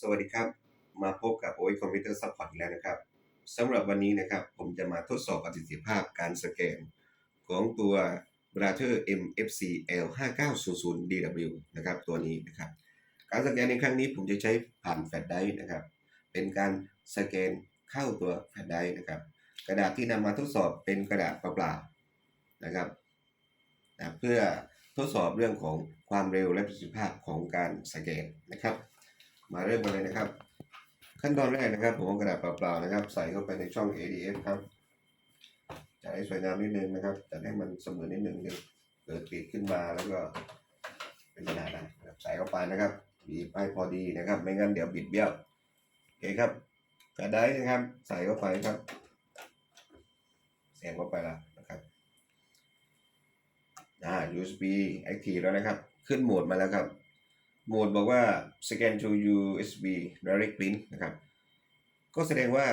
สวัสดีครับ มาพบกับ OS Computer Support อีกแล้วนะครับสำหรับวันนี้นะครับ ผมจะมาทดสอบประสิทธิภาพการสแกน ของตัว Brother MFC L5900DW นะครับตัวนี้นะครับ การสแกนในครั้งนี้ผมจะใช้ผ่านแฟลชไดร์นะครับ เป็นการสแกนเข้าตัวแฟลชไดร์นะครับ กระดาษที่นำมาทดสอบเป็นกระดาษเปล่าๆนะครับนะเพื่อทดสอบเรื่องของความเร็วและประสิทธิภาพของการสแกนนะครับ มาเริ่มกันเลยนะครับ ขั้นตอนแรกนะครับ ผมเอากระดาษเปล่าๆนะครับ ใส่เข้าไปในช่อง ADF ครับจะให้สวยงามนิดนึงนะครับจะให้มันเสมอนิดนึงเดี๋ยวเกิดปิดขึ้นมาแล้วก็เป็นปัญหาได้นะครับใส่เข้าไปนะครับบีบให้พอดีนะครับ ไม่งั้นเดี๋ยวบิดเบี้ยวโอเคครับกระไดนะครับ ใส่เข้าไปครับเสียงเข้าไปแล้วนะครับอ่า USB active แล้วนะครับ ขึ้นโหมดมาแล้วครับ โหมดบอกว่า scan to USB direct print นะครับ ก็แสดงว่า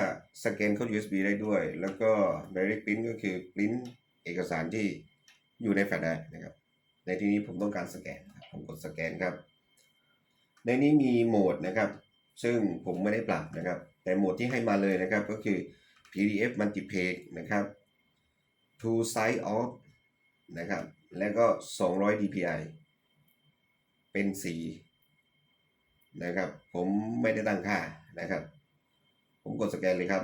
สแกนเข้า USB ได้ด้วย แล้วก็ direct print ก็คือ print เอกสารที่อยู่ในแฟลชไดรฟ์นะครับ ในที่นี้ผมต้องการสแกน ผมกดสแกนครับ ในนี้มีโหมดนะครับ ซึ่งผมไม่ได้ปรับนะครับ แต่โหมดที่ให้มาเลยนะครับก็คือ PDF multipage นะครับ two size off นะครับ แล้วก็ 200 dpi เป็นสีนะครับ ผมไม่ได้ตั้งค่านะครับ ผมกดสแกนเลยครับ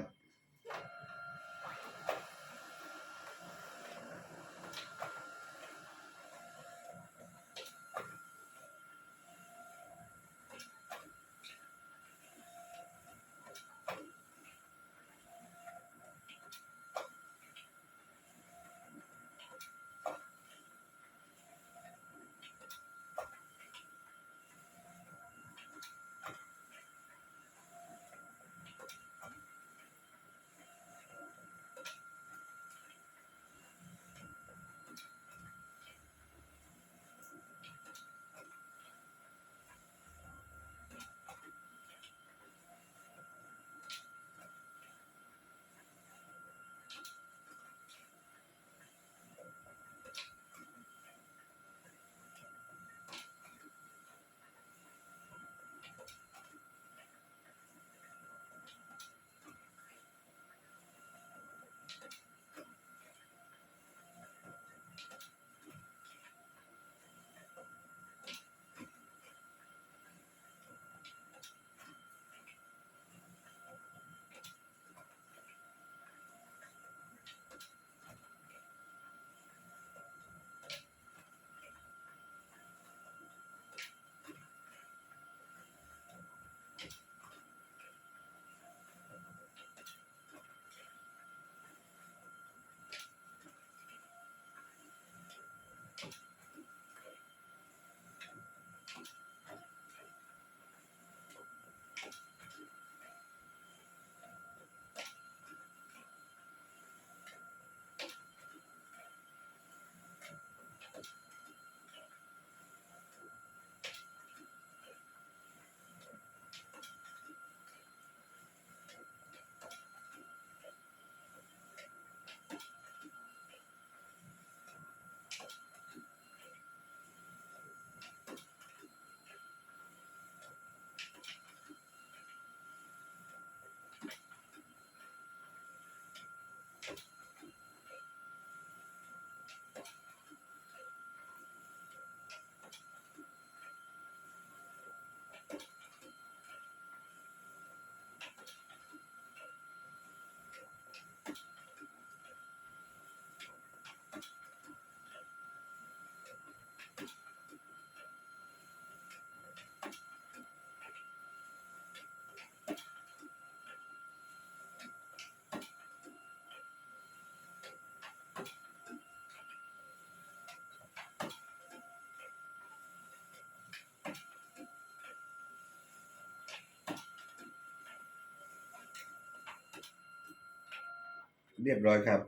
เรียบร้อยครับ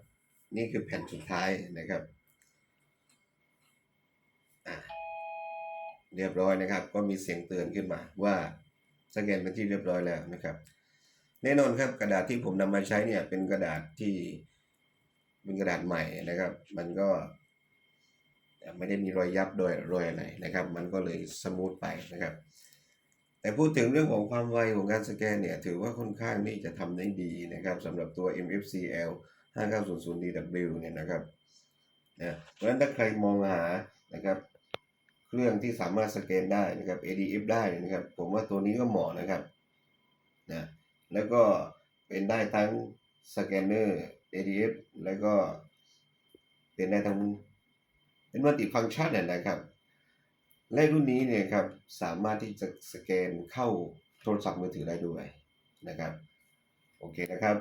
นี่คือแผ่นสุดท้ายนะครับอะเรียบร้อยนะครับ ก็มีเสียงเตือนขึ้นมาว่าสแกนเป็นที่เรียบร้อยแล้วนะครับ แน่นอนครับกระดาษที่ผมนำมาใช้เนี่ย เป็นกระดาษที่เป็นกระดาษใหม่นะครับ มันก็ไม่ได้มีรอยยับโดยรอยอะไรนะครับ มันก็เลยสมูทไปนะครับ แต่พูดถึงเรื่องของความไวของการสแกนเนี่ย ถือว่าค่อนข้างที่จะทำได้ดีนะครับสำหรับตัว MFCL 5900DW เนี่ยนะครับนะเพราะฉะนั้นถ้าใครมองหานะครับเครื่องที่สามารถสแกนได้นะครับ ADF ได้นะครับ ผมว่าตัวนี้ก็เหมาะนะครับนะแล้วก็เป็นได้ทั้งสแกนเนอร์ ADF แล้วก็เป็นได้ทั้งเป็นมัลติฟังก์ชันนะครับ และรุ่นนี้เนี่ยครับสามารถที่จะสแกนเข้าโทรศัพท์มือถือได้ด้วยนะครับ โอเคนะครับ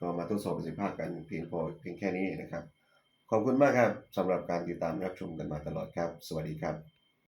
ก็มาทดสอบประสิทธิภาพกันเพียงพอเพียงแค่นี้นะครับ ขอบคุณมากครับสำหรับการติดตามรับชมกันมาตลอดครับ สวัสดีครับ